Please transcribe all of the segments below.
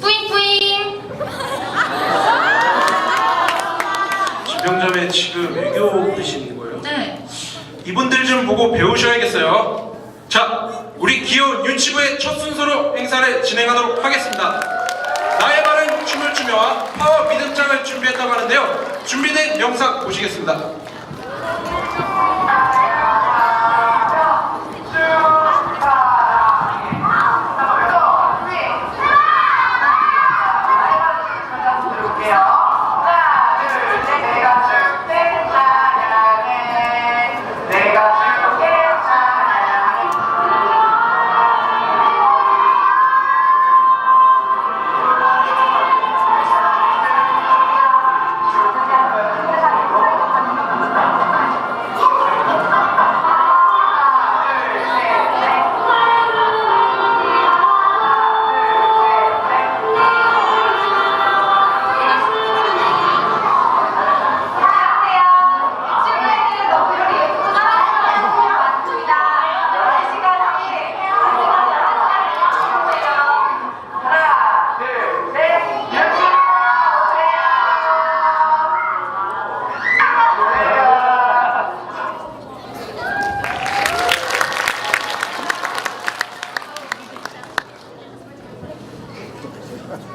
뿌잉뿌잉. 김병점에 지금 애교 부리시는 거예요? 네. 이분들 좀 보고 배우셔야겠어요. 자, 우리 귀여운 유치부의 첫 순서로 행사를 진행하도록 하겠습니다. 나의 바른 춤을 추며와 파워 믿음장을 준비했다고 하는데요. 준비된 영상 보시겠습니다.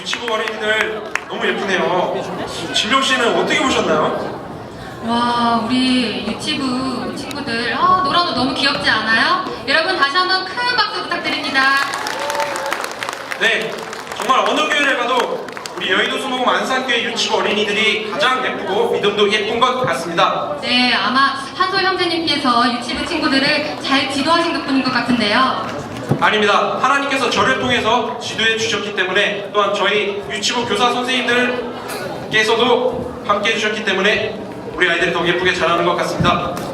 유치부 어린이들 너무 예쁘네요. 진명 씨는 어떻게 보셨나요? 와, 우리 유치부 친구들. 아, 노라도 너무 귀엽지 않아요? 여러분 다시 한번 큰 박수 부탁드립니다. 네, 정말 어느 교회를 안산교회 유치부 어린이들이 가장 예쁘고 믿음도 예쁜 것 같습니다. 네, 아마 한솔 형제님께서 유치부 친구들을 잘 지도하신 덕분인 것 같은데요. 아닙니다. 하나님께서 저를 통해서 지도해 주셨기 때문에 또한 저희 유치부 교사 선생님들께서도 함께 해주셨기 때문에 우리 아이들이 더 예쁘게 자라는 것 같습니다.